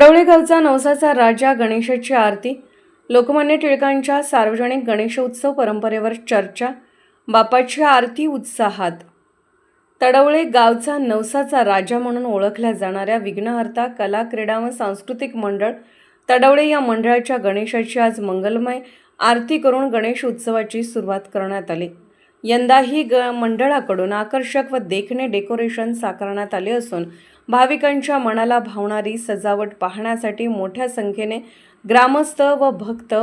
तडवळे गावचा नवसाचा राजा गणेशाची आरती लोकमान्य टिळकांच्या सार्वजनिक गणेशोत्सव परंपरेवर चर्चा बापाची आरती उत्साहात. तडवळे गावचा नवसाचा राजा म्हणून ओळखल्या जाणाऱ्या विघ्नहर्ता कला क्रीडा व सांस्कृतिक मंडळ तडवळे या मंडळाच्या गणेशाची आज मंगलमय आरती करून गणेश उत्सवाची सुरुवात करण्यात आली. यंदाही ग मंडळाकडून आकर्षक व देखणे डेकोरेशन साकारण्यात आले असून भाविकांच्या मनाला भावणारी सजावट पाहण्यासाठी मोठ्या संख्येने ग्रामस्थ व भक्त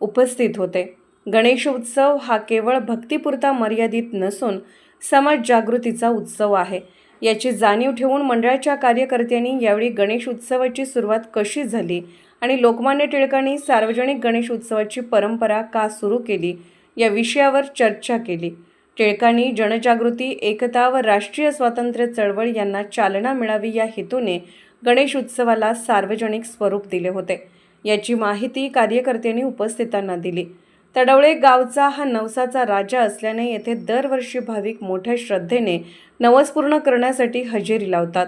उपस्थित होते. गणेश उत्सव हा केवळ भक्तीपुरता मर्यादित नसून समाज जागृतीचा उत्सव आहे. याची जाणीव ठेवून मंडळाच्या कार्यकर्त्यांनी यावेळी गणेश उत्सवाची सुरुवात कशी झाली आणि लोकमान्य टिळकांनी सार्वजनिक गणेश उत्सवाची परंपरा का सुरू केली? या विषयावर चर्चा केली. टिळकांनी जनजागृती एकता व राष्ट्रीय स्वातंत्र्य चळवळ यांना चालना मिळावी या हेतूने गणेश उत्सवाला सार्वजनिक स्वरूप दिले होते. याची माहिती कार्यकर्त्यांनी उपस्थितांना दिली. तडवळे गावचा हा नवसाचा राजा असल्याने येथे दरवर्षी भाविक मोठ्या श्रद्धेने नवस पूर्ण करण्यासाठी हजेरी लावतात.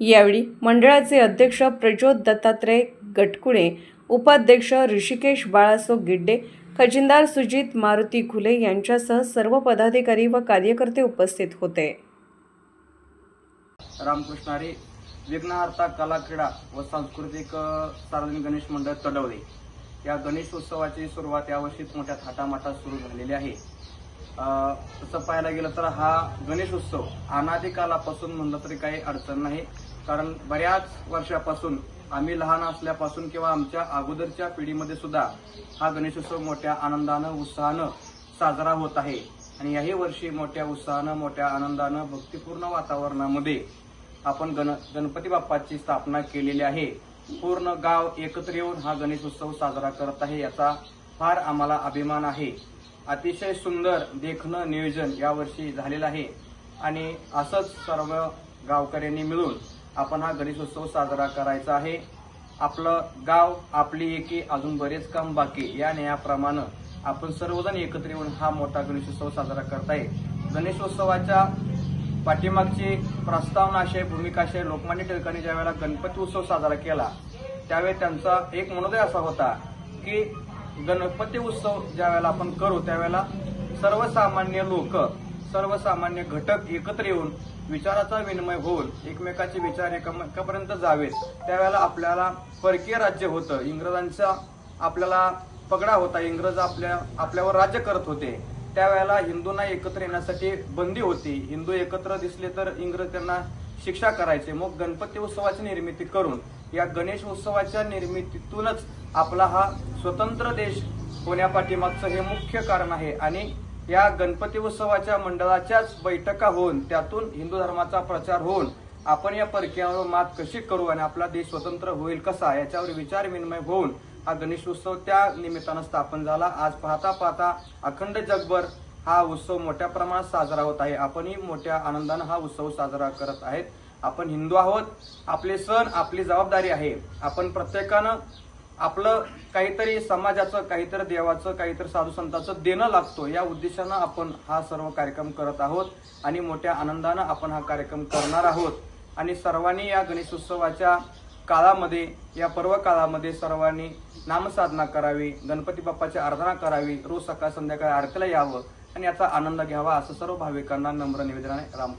यावेळी मंडळाचे अध्यक्ष प्रज्योत दत्तात्रय गटकुळे उपाध्यक्ष ऋषिकेश बाळासो गिड्डे खजिनदार सुजित मारुती घुले यांच्यासह सर्व पदाधिकारी व कार्यकर्ते उपस्थित होते. रामकृष्णारे विघ्नहर्ता कला क्रीडा व सांस्कृतिक सार्वजनिक गणेश मंडळ तडवले. या गणेश उत्सवाची सुरुवात यावर्षी मोठ्या थाटामाटात सुरू झालेली आहे. तसं पाहायला गेलं तर हा गणेश उत्सव अनादिकालापासून म्हणलं तरी काही अडचण नाही. कारण बऱ्याच वर्षापासून आम्ही लहान असल्यापासून किंवा आमच्या अगोदरच्या पिढीमध्ये सुद्धा हा गणेशोत्सव मोठ्या आनंदानं उत्साहानं साजरा होत आहे. आणि याही वर्षी मोठ्या उत्साहानं मोठ्या आनंदानं भक्तिपूर्ण वातावरणामध्ये आपण गण गणपती बाप्पाची स्थापना केलेली आहे. पूर्ण गाव एकत्र येऊन हा गणेश उत्सव साजरा करत आहे याचा फार आम्हाला अभिमान आहे. अतिशय सुंदर देखणं नियोजन यावर्षी झालेलं आहे. आणि असंच सर्व गावकऱ्यांनी मिळून आपण हा गणेशोत्सव साजरा करायचा आहे. आपलं गाव आपली एकी अजून बरेच काम बाकी या न्यायाप्रमाणे आपण सर्वजण एकत्र येऊन हा मोठा गणेशोत्सव साजरा करताय. गणेशोत्सवाच्या पाठीमागची प्रस्तावना अशी आहे, भूमिका अशी आहे, लोकमान्य टिळकांनी ज्यावेळेला गणपती उत्सव साजरा केला त्यावेळी त्यांचा एक मनोदय असा होता की गणपती उत्सव ज्यावेळेला आपण करू त्यावेळेला सर्वसामान्य लोक सर्वसामान्य घटक एकत्र येऊन विचाराचा विनिमय होऊन एकमेकाचे विचार एकमेकापर्यंत जावेत. त्यावेळेला आपल्याला परकीय राज्य होतं. इंग्रजांचा आपल्याला पगडा होता. इंग्रज आपल्या आपल्यावर राज्य करत होते. त्यावेळेला हिंदूंना एकत्र येण्यासाठी बंदी होती. हिंदू एकत्र दिसले तर इंग्रज त्यांना शिक्षा करायचे. मग गणपती उत्सवाची निर्मिती करून या गणेश उत्सवाच्या निर्मितीतूनच आपला हा स्वतंत्र देश होण्यापाठीमागचं हे मुख्य कारण आहे. आणि या गणपती उत्सवाच्या मंडळाच्याच बैठका होऊन त्यातून हिंदू धर्माचा प्रचार होऊन आपण या परकीयावर मात कशी करू आणि आपला देश स्वतंत्र होईल कसा याच्यावर विचार विनिमय होऊन हा गणेश उत्सव त्या निमित्तानं स्थापन झाला. आज पाहता पाहता अखंड जगभर हा उत्सव मोठ्या प्रमाणात साजरा होत आहे. आपणही मोठ्या आनंदानं हा उत्सव साजरा करत आहेत. आपण हिंदू आहोत. आपले सण आपली जबाबदारी आहे. आपण प्रत्येकानं आपलं काहीतरी समाजाचं काहीतरी देवाचं काहीतरी साधू संतांचं देणं लागतो. या उद्देशानं आपण हा सर्व कार्यक्रम करत आहोत आणि मोठ्या आनंदानं आपण हा कार्यक्रम करणार आहोत. आणि सर्वांनी या गणेशोत्सवाच्या काळामध्ये या पर्व काळामध्ये सर्वांनी नामसाधना करावी गणपती बाप्पाची आराधना करावी रोज सकाळ संध्याकाळी आरतीला यावं आणि याचा आनंद घ्यावा असं सर्व भाविकांना नम्र निवेदन आहे राम